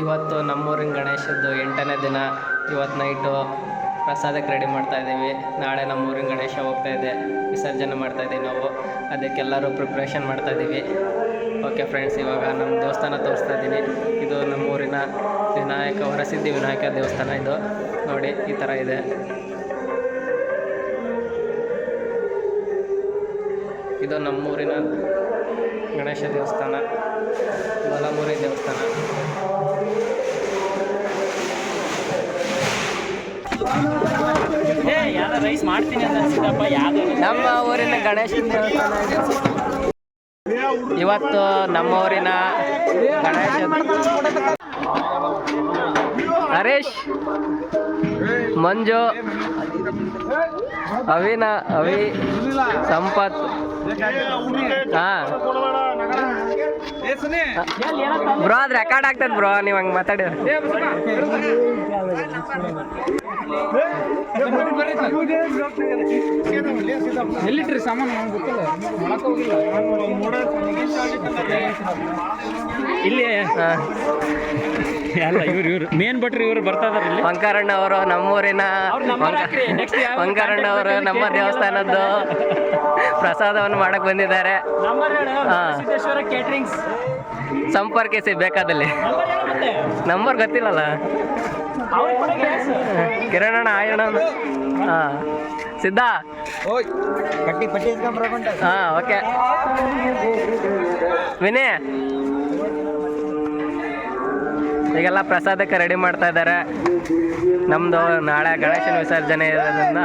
ಇವತ್ತು ನಮ್ಮೂರಿನ ಗಣೇಶದ್ದು ಎಂಟನೇ ದಿನ. ಇವತ್ತು ನೈಟು ಪ್ರಸಾದಕ್ಕೆ ರೆಡಿ ಮಾಡ್ತಾ ಇದ್ದೀವಿ. ನಾಳೆ ನಮ್ಮೂರಿನ ಗಣೇಶ ಹೋಗ್ತಾ ಇದೆ. ವಿಸರ್ಜನೆ ಮಾಡ್ತಾ ಇದ್ದೀವಿ ನಾವು. ಅದಕ್ಕೆಲ್ಲರೂ ಪ್ರಿಪ್ರೇಷನ್ ಮಾಡ್ತಾ ಇದ್ದೀವಿ. ಓಕೆ ಫ್ರೆಂಡ್ಸ್ ಇವಾಗ ನಮ್ಮ ದೇವಸ್ಥಾನ ತೋರಿಸ್ತಾ ಇದ್ದೀನಿ. ಇದು ನಮ್ಮೂರಿನ ವಿನಾಯಕ ವರಸಿದ್ಧಿ ವಿನಾಯಕ ದೇವಸ್ಥಾನ ಇದು. ನೋಡಿ, ಈ ಥರ ಇದೆ. ಇದು ನಮ್ಮೂರಿನ ಗಣೇಶ ದೇವಸ್ಥಾನ. ಬಲಮುರಿ ದೇವಸ್ಥಾನ. ರೈಸ್ ಮಾಡ್ತೀನಿ ನಮ್ಮ ಊರಿನ ಗಣೇಶನ ಇವತ್ತು ನಮ್ಮ ಊರಿನ ಗಣೇಶ ಹರೀಶ್ ಮಂಜು, ಅವಿನ, ಅವಿ, ಸಂಪತ್. ಬ್ರೋ, ಅದು ರೆಕಾರ್ಡ್ ಆಗ್ತದೆ ಬ್ರೋ, ನೀವು ಹಂಗೆ ಮಾತಾಡಿ ಎಲ್ಲಿಟ್ರಿ ಸಾಮಾನು ಗೊತ್ತಿಲ್ಲ ಇಲ್ಲಿ ಅಲ್ಲ ಇವ್ರು ಇವ್ರು ಮೇನ್ ಭಟ್ರು ಇವ್ರು ಬರ್ತಾ ಇದಾರೆ ಇಲ್ಲಿ. ವಂಕಾರಣ್ಣ ಅವರು ನಮ್ಮೂರಿನ. ವಂಕಾರಣ್ಣ ಅವರು ನಮ್ಮ ದೇವಸ್ಥಾನದ್ದು ಪ್ರಸಾದವನ್ನು ಮಾಡಕ್ ಬಂದಿದ್ದಾರೆ. ಕೇಟ್ರಿಂಗ್ಸ್ ಸಂಪರ್ಕಿಸಿ ಬೇಕಾದಲ್ಲಿ. ನಂಬರ್ ಗೊತ್ತಿಲ್ಲಲ್ಲ. ಕಿರಣಣ್ಣ ಆಯಣ್ಣ ಹಾ. ಸಿದ್ಧ? ಪಟ್ಟಿ ಪಟ್ಟಿ ಹಾ ಓಕೆ. ವಿನಯ್ ಈಗೆಲ್ಲ ಪ್ರಸಾದಕ್ಕೆ ರೆಡಿ ಮಾಡ್ತಾ ಇದ್ದಾರೆ ನಮ್ಮದು ನಾಳೆ ಗಣೇಶನ ವಿಸರ್ಜನೆ ಇರೋದ್ರಿಂದ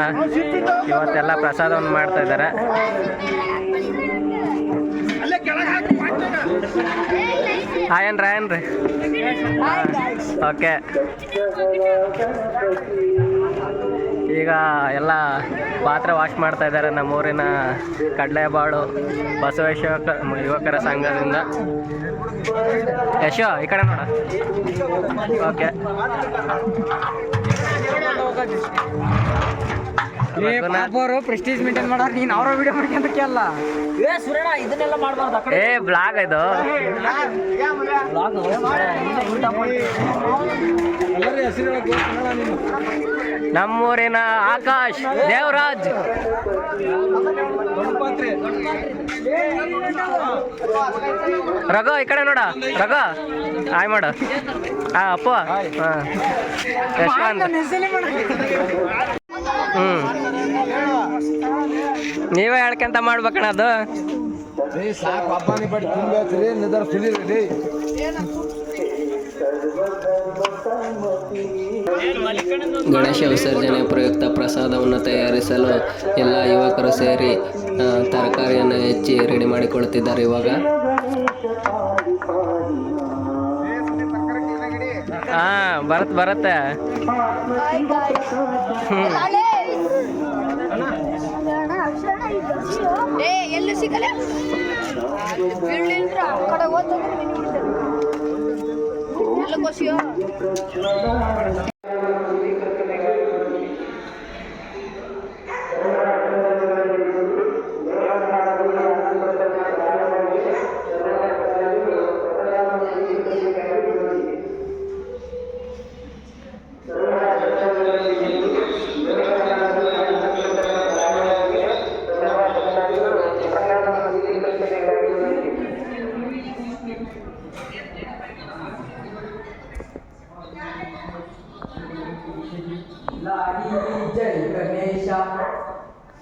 ಇವತ್ತೆಲ್ಲ ಪ್ರಸಾದವನ್ನು ಮಾಡ್ತಾ ಇದ್ದಾರೆ ಆಯನ್ರಿ ಏನ್ರಿ ಓಕೆ ಈಗ ಎಲ್ಲ ಪಾತ್ರೆ ವಾಶ್ ಮಾಡ್ತಾ ಇದ್ದಾರೆ ನಮ್ಮೂರಿನ ಕಡಲೆಬಾಳು ಬಸವೇಶ್ವರ ಯುವಕರ ಸಂಘದಿಂದ. ಯಶೋ ಈ ಕಡೆ ನೋಡ. ಓಕೆ ಅವರು ಪ್ರೆಸ್ಟೀಜ್ ಮೇಂಟೈನ್ ಮಾಡಾರ ನೀನು ಅವರ ವಿಡಿಯೋ ಮಾಡ್ಕೊಂತ ಕೇಳಲ್ಲ ಏ ಸುರೇಣ ಇದನ್ನೆಲ್ಲ ಮಾಡಬಾರ್ದು ಆ ಕಡೆ. ಏ ಬ್ಲಾಗ್ ಇದು. ನಮ್ಮೂರಿನ ಆಕಾಶ್ ದೇವರಾಜ್. ರಘು ಈ ಕಡೆ ನೋಡ. ರಘು ಹಾಯ್ ಮಾಡು. ಹಾ ಅಪ್ಪ. ಹಾ ಯಶವಂತ್. ನೀವೇ ಹೇಳ್ಕೊಂತ ಮಾಡ್ಬೇಕಣ ಅದು. ಸಾಕು ನಿದರ್ ಸುಲಿರಿ ಗಣೇಶ ವಿಸರ್ಜನೆ ಪ್ರಯುಕ್ತ ಪ್ರಸಾದವನ್ನು ತಯಾರಿಸಲು ಎಲ್ಲ ಯುವಕರು ಸೇರಿ ತರಕಾರಿಯನ್ನು ಹೆಚ್ಚಿ ರೆಡಿ ಮಾಡಿಕೊಳ್ತಿದ್ದಾರೆ ಇವಾಗ. ಹಾ ಬರತ್ ಬರತ್ತೆ. ಏ ಎಲ್ಲಿ ಸಿಗಲ್ಲ? ಬೀಳ್ಲಿಂದ್ರ ಆ ಕಡೆ ಹೋದ್ರೆ ಮನೆ ಎಲ್ಲ ಕೋಸಿಯೋ.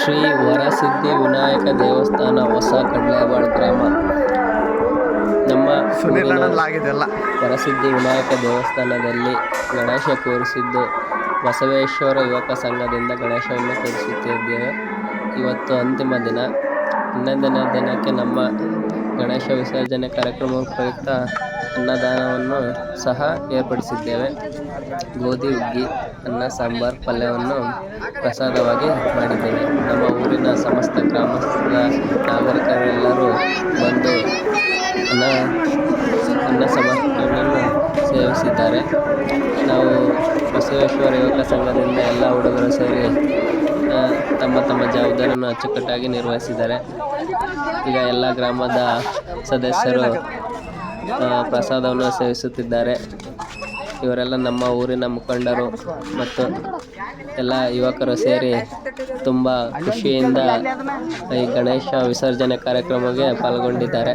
ಶ್ರೀ ವರಸಿದ್ಧಿ ವಿನಾಯಕ ದೇವಸ್ಥಾನ ಹೊಸ ಕಡ್ಲೆಬಾಳ್ ಗ್ರಾಮ. ಸುನೀಲ್ ವರಸಿದ್ಧಿ ವಿನಾಯಕ ದೇವಸ್ಥಾನದಲ್ಲಿ ಗಣೇಶ ಕೂರಿಸಿದ್ದು ಬಸವೇಶ್ವರ ಯುವಕ ಸಂಘದಿಂದ ಗಣೇಶವನ್ನು ಕೂರಿಸುತ್ತಿದ್ದೇವೆ. ಇವತ್ತು ಅಂತಿಮ ದಿನ. ಹನ್ನೊಂದನೇ ದಿನಕ್ಕೆ ನಮ್ಮ ಗಣೇಶ ವಿಸರ್ಜನೆ ಕಾರ್ಯಕ್ರಮ ಪ್ರಯುಕ್ತ ಅನ್ನದಾನವನ್ನು ಸಹ ಏರ್ಪಡಿಸಿದ್ದೇವೆ. ಗೋಧಿ, ಹುಗ್ಗಿ, ಅನ್ನ, ಸಾಂಬಾರ್ ಪಲ್ಯವನ್ನು ಪ್ರಸಾದವಾಗಿ ಮಾಡಿದ್ದೇವೆ. ನಮ್ಮ ಊರಿನ ಸಮಸ್ತ ಗ್ರಾಮಸ್ಥರ ನಾಗರಿಕರೆಲ್ಲರೂ ಬಂದು ಅನ್ನ ಅನ್ನ ಸಮರ್ಪಣೆಯನ್ನು ಸೇವಿಸಿದ್ದಾರೆ. ನಾವು ಬಸವೇಶ್ವರ ಯುವಕ ಸಂಘದಿಂದ ಎಲ್ಲ ಹುಡುಗರು ಸೇರಿ ತಮ್ಮ ತಮ್ಮ ಜವಾಬ್ದಾರಿಯನ್ನು ಅಚ್ಚುಕಟ್ಟಾಗಿ ನಿರ್ವಹಿಸಿದ್ದಾರೆ. ಈಗ ಎಲ್ಲ ಗ್ರಾಮದ ಸದಸ್ಯರು ಪ್ರಸಾದವನ್ನು ಸೇವಿಸುತ್ತಿದ್ದಾರೆ. ಇವರೆಲ್ಲ ನಮ್ಮ ಊರಿನ ಮುಖಂಡರು ಮತ್ತು ಎಲ್ಲ ಯುವಕರು ಸೇರಿ ತುಂಬ ಖುಷಿಯಿಂದ ಈ ಗಣೇಶ ವಿಸರ್ಜನೆ ಕಾರ್ಯಕ್ರಮಕ್ಕೆ ಪಾಲ್ಗೊಂಡಿದ್ದಾರೆ.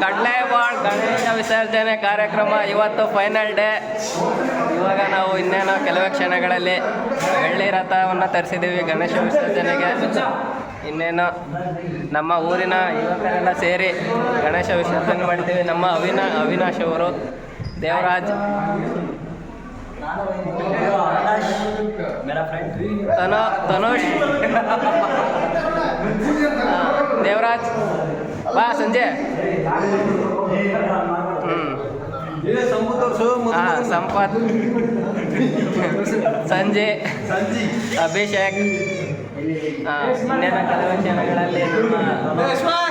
ಕಡ್ಲೆವಾಳ್ ಗಣೇಶ ವಿಸರ್ಜನೆ ಕಾರ್ಯಕ್ರಮ ಇವತ್ತು ಫೈನಲ್ ಡೇ. ಇವಾಗ ನಾವು ಇನ್ನೇನು ಕೆಲವೇ ಕ್ಷಣಗಳಲ್ಲಿ ಬೆಳ್ಳಿ ರಥವನ್ನು ತರಿಸಿದ್ದೀವಿ ಗಣೇಶ ವಿಸರ್ಜನೆಗೆ. ಇನ್ನೇನು ನಮ್ಮ ಊರಿನ ಯುವಕರೆಲ್ಲ ಸೇರಿ ಗಣೇಶ ವಿಸರ್ಜನೆ ಮಾಡ್ತೀವಿ. ನಮ್ಮ ಅವಿನಾ, ಅವಿನಾಶ್ ಅವರು, ದೇವರಾಜ್. ದೇವರಾಜ್. ಬಾ ಸಂಜೆ. ಹ್ಮ್. ಹಾ ಸಂಪತ್. ಸಂಜೆ. ಅಭಿಷೇಕ್. ಇನ್ನೇನು ಕೆಲವೇ ಕ್ಷಣಗಳಲ್ಲಿ ನಮ್ಮ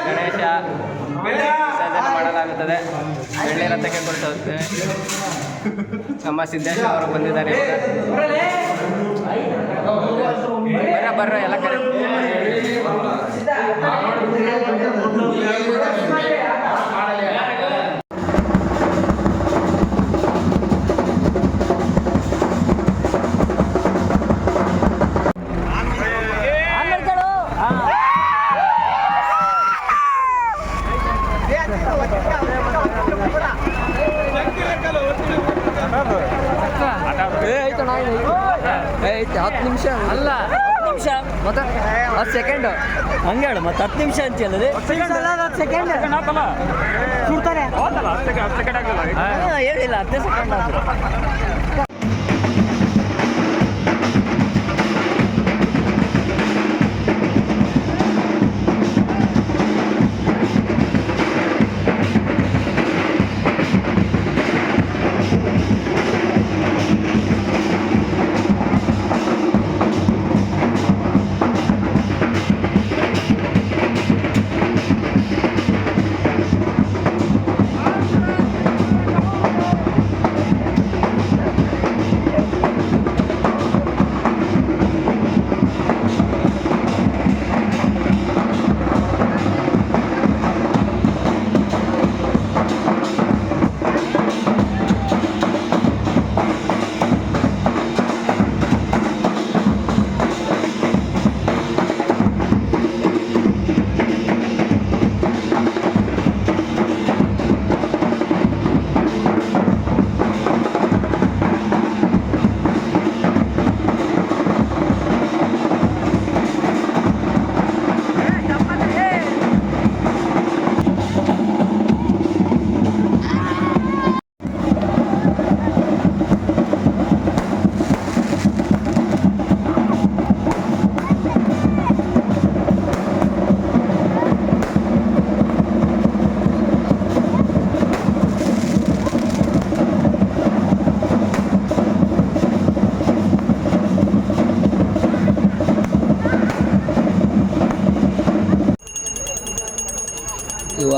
ಗಣೇಶ. ಸಾಧನೆ ಮಾಡಲಾಗುತ್ತದೆ. ಬೆಳ್ಳಿ ರಥಕ್ಕೆ ಕೊಡಿಸುತ್ತೇವೆ ನಮ್ಮ ಸಿದ್ದೇಶ್ ಅವರು ಬಂದಿದ್ದಾರೆ. ಬರ್ರ ಬರ್ರ ಎಲ್ಲ ಕರೆ ಐತೆ ಹತ್ತು ನಿಮಿಷ ಅಲ್ಲ ನಿಮಿಷ? ಮತ್ತೆ? ಹತ್ತು ಸೆಕೆಂಡ್ ಹಂಗೆ ಹೇಳು ಮತ್ತೆ ಹತ್ತು ನಿಮಿಷ ಅಂತೀಯಲ್ಲ ಸೆಕೆಂಡ್ ಸುಡ್ತಾರೆ. ಹೇಳಿಲ್ಲ ಹತ್ತೇ ಸೆಕೆಂಡ್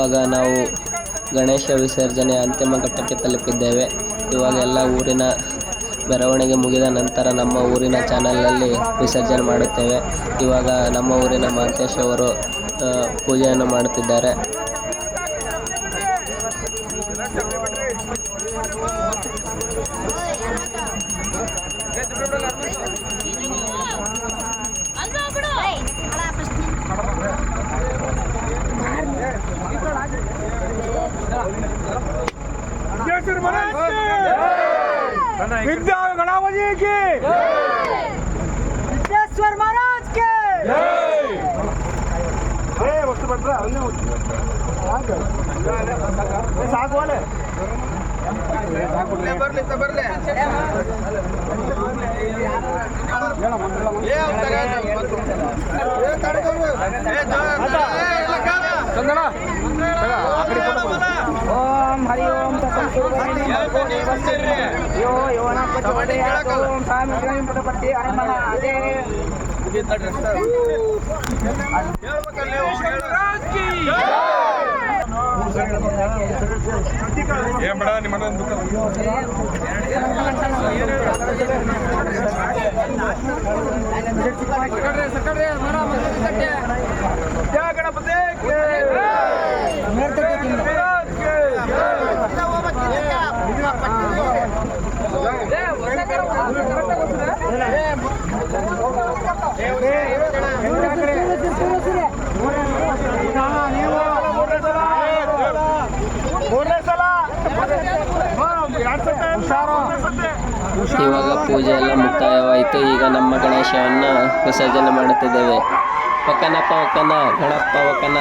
ಇವಾಗ ನಾವು ಗಣೇಶ ವಿಸರ್ಜನೆ ಅಂತಿಮ ಘಟ್ಟಕ್ಕೆ ತಲುಪಿದ್ದೇವೆ. ಇವಾಗ ಎಲ್ಲ ಊರಿನ ಮೆರವಣಿಗೆ ಮುಗಿದ ನಂತರ ನಮ್ಮ ಊರಿನ ಚಾನಲಲ್ಲಿ ವಿಸರ್ಜನೆ ಮಾಡುತ್ತೇವೆ. ಇವಾಗ ನಮ್ಮ ಊರಿನ ಮಹಂತೇಶ್ ಅವರು ಪೂಜೆಯನ್ನು ಮಾಡುತ್ತಿದ್ದಾರೆ. ज्ञानेश्वर महाराज विद्या गणावजी की विद्याश्वर महाराज के अरे वक्त बदला साग वाले ಏನ್ ಬೇಡ ನಿಮ್ಮ ಗಣಪತಿ ಇವಾಗ ಪೂಜೆ ಎಲ್ಲ ಮುಕ್ತಾಯವಾಯಿತು. ಈಗ ನಮ್ಮ ಗಣೇಶವನ್ನು ವಿಸರ್ಜನೆ ಮಾಡುತ್ತಿದ್ದೇವೆ. ಒಕ್ಕನಪ್ಪ ಒಕ್ಕನ ಗಣಪ್ಪ ಒಕ್ಕನ.